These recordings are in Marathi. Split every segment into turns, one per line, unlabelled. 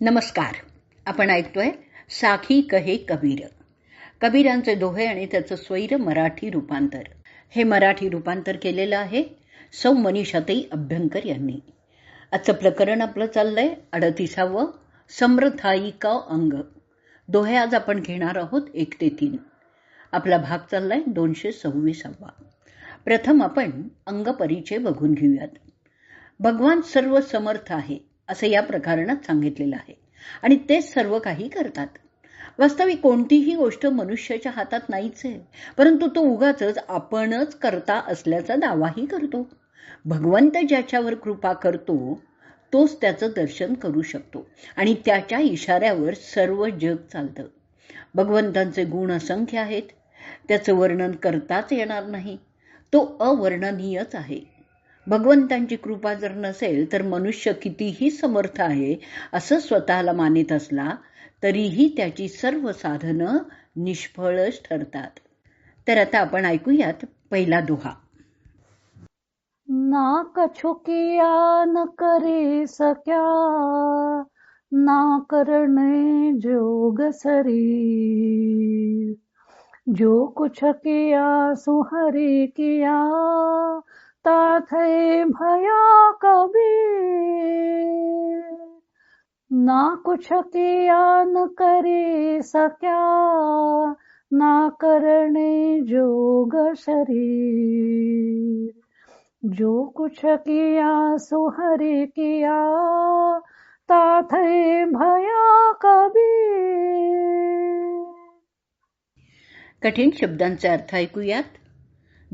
नमस्कार. आपण ऐकतोय साखी कहे कबीर. कबीरांचे दोहे आणि त्याचं स्वैर मराठी रूपांतर. हे मराठी रूपांतर केलेलं आहे सौ मनीषाताई अभ्यंकर यांनी. आजचं प्रकरण आपलं चाललंय अडतीसावं समृद्धायिका अंग. दोहे आज आपण घेणार आहोत एक ते तीन. आपला भाग चाललाय दोनशे सव्वीसावा. प्रथम आपण अंगपरिचय बघून घेऊयात. भगवान सर्व समर्थ आहे. असं या प्रकरणात सांगितलेलं आहे. आणि तेच सर्व काही करतात. वास्तविक कोणतीही गोष्ट मनुष्याच्या हातात नाहीच आहे. परंतु तो उगाच आपणच करता असल्याचा दावाही करतो. भगवंत ज्याच्यावर कृपा करतो तोच त्याचं दर्शन करू शकतो. आणि त्याच्या इशाऱ्यावर सर्व जग चालतं. भगवंतांचे गुण असंख्य आहेत. त्याचं वर्णन करताच येणार नाही. तो अवर्णनीयच आहे. भगवंतांची कृपा जर नसेल तर मनुष्य कितीही समर्थ आहे असं स्वतःला मानित असला तरीही त्याची सर्व साधनं निष्फळच ठरतात. तर आता आपण ऐकूयात पहिला दोहा.
ना कछु किया न करे सक्या ना करणे जोग सरी जो कुछ किया सुहरी किया ताथे भया कबीर। ना कुछ किया न करे सक्या ना करने जोग शरीर। जो कुछ किया सुहरी किया ताथे भया कबी
कठीण शब्दांचा अर्थ ऐकूयात.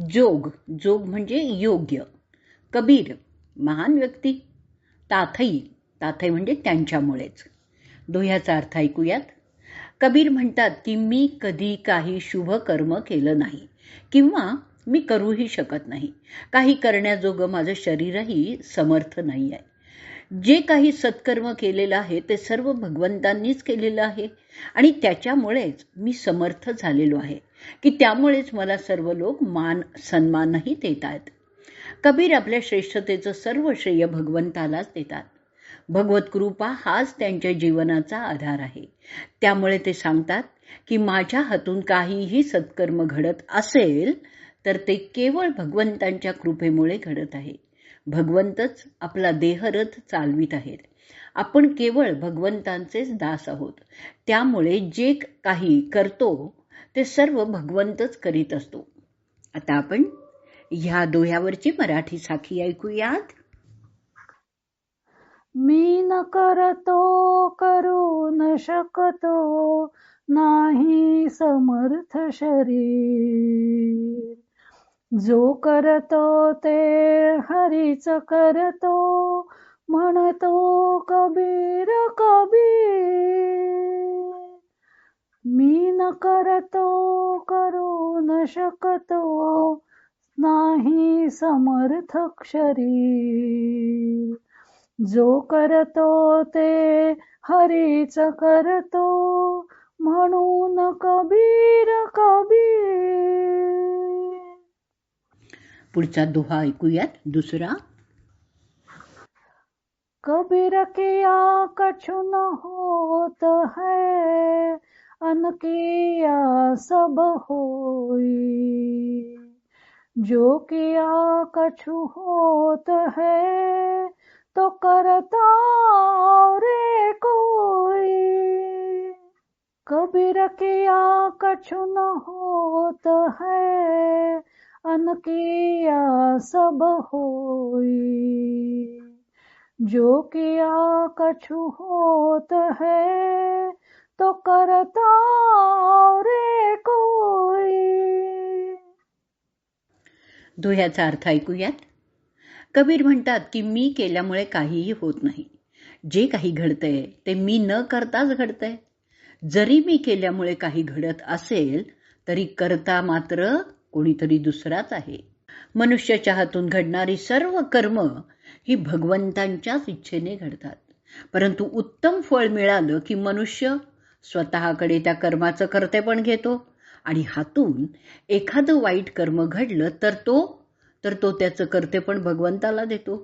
जोग जोग म्हणजे योग्य. कबीर महान व्यक्ती. ताथई ताथई म्हणजे त्यांच्यामुळेच. दोह्याचा अर्थ ऐकूयात. कबीर म्हणतात की मी कधी काही शुभ कर्म केलं नाही किंवा मी करूही शकत नाही. काही करण्याजोगं माझं शरीरही समर्थ नाही आहे जे काही सत्कर्म केलेलं आहे ते सर्व भगवंतांनीच केलेलं आहे. आणि त्याच्यामुळेच मी समर्थ झालेलो आहे. की त्यामुळेच मला सर्व लोक मान सन्मानही देत आहेत कबीर आपल्या श्रेष्ठतेचं सर्व श्रेय भगवंतालाच देतात. भगवत कृपा हाच त्यांच्या जीवनाचा आधार आहे. त्यामुळे ते सांगतात की माझ्या हातून काहीही सत्कर्म घडत असेल तर ते केवळ भगवंतांच्या कृपेमुळे घडत आहे. भगवंतच आपला देहरथ चालवित आहेत. आपण केवळ भगवंतांचेच दास आहोत. त्यामुळे जे काही करतो ते सर्व भगवंतच करीत असतो. आता आपण ह्या दोह्यावरची मराठी साखी ऐकूयात.
मी न करतो करू न शकतो नाही समर्थ शरीर. जो करतो ते हरीच करतो म्हणतो कबीर कबीर. मी न करतो करू न शकतो नाही समर्थ शरीर. जो करतो ते हरीच करतो म्हणून कबीर कबीर.
पुढचा दोहा ऐकूयात. दुसरा.
कबीर किया कछु न होत है अन किया सब होई जो किया कछु होत है तो करता रे कोई। कबीर किया कछु न होत है अनकिया सब होई। जो किया कछु होत है तो करता रे कोई।
दोह्याचा अर्थ ऐकूयात? कबीर म्हणतात की मी केल्यामुळे काहीही होत नाही. जे काही घडतंय ते मी न करताच घडतंय. जरी मी केल्यामुळे काही घडत असेल तरी करता मात्र कोणीतरी दुसराच आहे. मनुष्याच्या हातून घडणारी सर्व कर्म ही भगवंतांच्याच इच्छेने घडतात. परंतु उत्तम फळ मिळालं की मनुष्य स्वतःकडे त्या कर्माचं कर्ते पण घेतो आणि हातून एखादं वाईट कर्म घडलं तर तो तर तो त्याचं कर्ते पण भगवंताला देतो.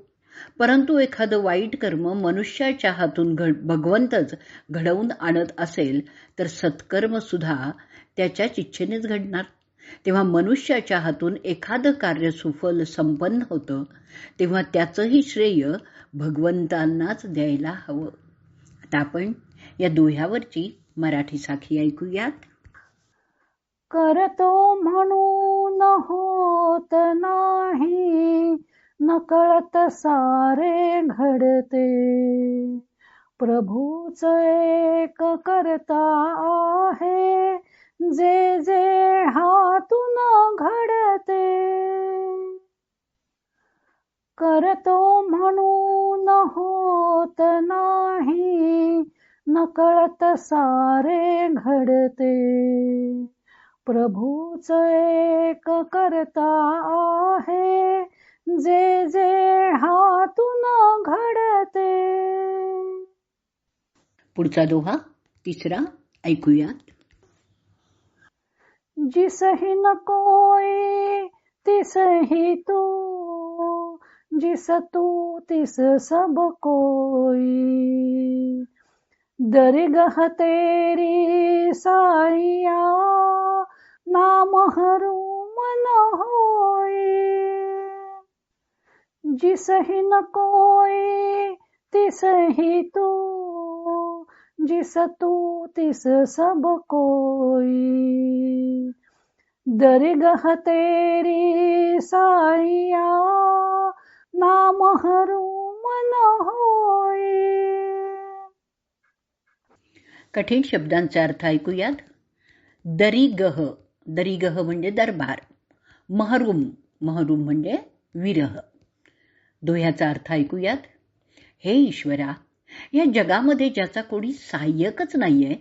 परंतु एखादं वाईट कर्म मनुष्याच्या हातून घड भगवंतच घडवून आणत असेल तर सत्कर्म सुद्धा त्याच्याच इच्छेनेच घडणार. तेव्हा मनुष्याच्या हातून एखादं कार्य सुफल संपन्न होतं तेव्हा त्याचंही श्रेय भगवंतांनाच द्यायला हवं. आता आपण या दोह्यावरची मराठी साखी ऐकूयात.
करतो म्हणून होत नाही नकळत सारे घडते. प्रभूच एक करता आहे जे जे करतो म्हणून होत नाही. नकळत सारे घडते. प्रभूच एक करता आहे. जे जे हातून घडते.
पुढचा दोहा तिसरा ऐकूयात.
जिसही न कोई तिसही तू जिस तू तिस सब कोई। दरगह तेरी साइया नाम हरू मन होई जिसहि न कोई, तिसहि तू। जिस तू तिस सब कोई। दरगह तेरी साइया मन होई
कठीण शब्दांचा अर्थ ऐकूयात. दरीगह दरीगह म्हणजे दरबार. महरूम महरूम म्हणजे विरह. दोह्याचा अर्थ ऐकूयात. हे ईश्वरा या जगामध्ये ज्याचा कोणी सहाय्यकच नाहीये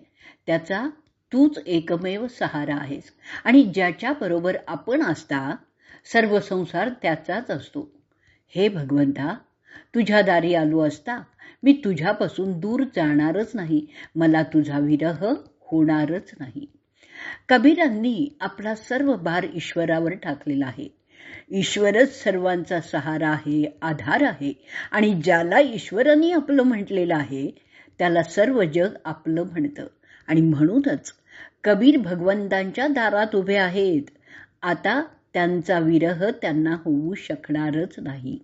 त्याचा तूच एकमेव सहारा आहेस. आणि ज्याच्या बरोबर आपण असता सर्व संसार त्याचाच असतो. हे भगवंता तुझ्या दारी आलो असता मी तुझ्यापासून दूर जाणारच नाही. मला तुझा विरह होणारच नाही. कबीरांनी आपला सर्व भार ईश्वरावर टाकलेला आहे. ईश्वरच सर्वांचा सहारा आहे आधार आहे आणि ज्याला ईश्वरांनी आपलं म्हटलेलं आहे त्याला सर्व जग आपलं म्हणतं. आणि म्हणूनच कबीर भगवंतांच्या दारात उभे आहेत. आता त्यांचा विरह त्यांना होऊ शकणारच नाही.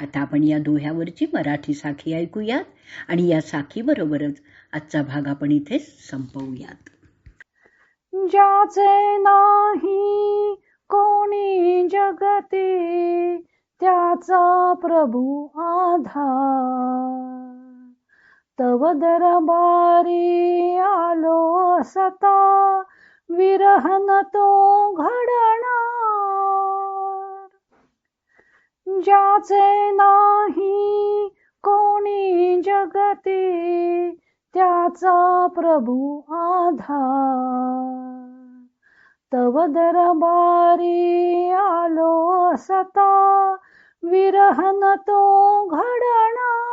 आता आपण या दोह्यावरची मराठी साखी ऐकूयात आणि या साखीबरोबरच आजचा भाग आपण इथे संपवूयात.
ज्याचे नाही कोणी जगते त्याचा प्रभू आधार. तव दरबारी आलो सता विरहन तो घडणार ज्याचे नाही कोणी जगते त्याचा प्रभू आधार. तव दरबारी आलो सता विरहन तो घडणा